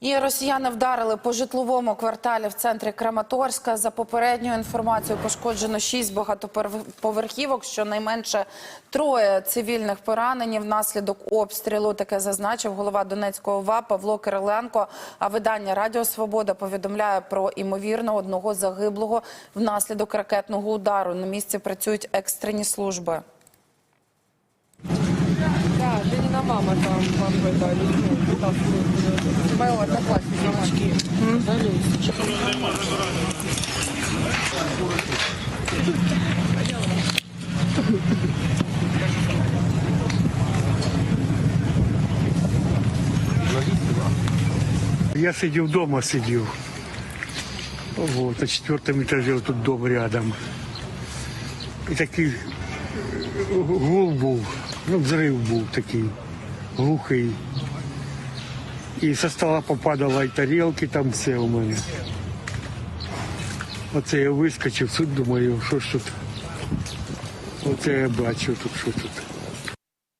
І росіяни вдарили по житловому кварталі в центрі Краматорська. За попередньою інформацією пошкоджено шість багатоповерхівок. Щонайменше троє цивільних поранені внаслідок обстрілу. Таке зазначив голова Донецького ОВА Павло Кириленко. А видання Радіо Свобода повідомляє про імовірно одного загиблого внаслідок ракетного удару. На місці працюють екстрені служби. мама там вам это, ну, там, э, моего одноклассника. Я сидів вдома, сидів. Вот, на четвертому этаже тут дом рядом. І такий е, гул був, ну, взрив був такий, глухий. І со стола попадала і тарілки, там все у мене. Оце я вискочив, тут думаю, що ж тут. Оце я бачу тут, що тут.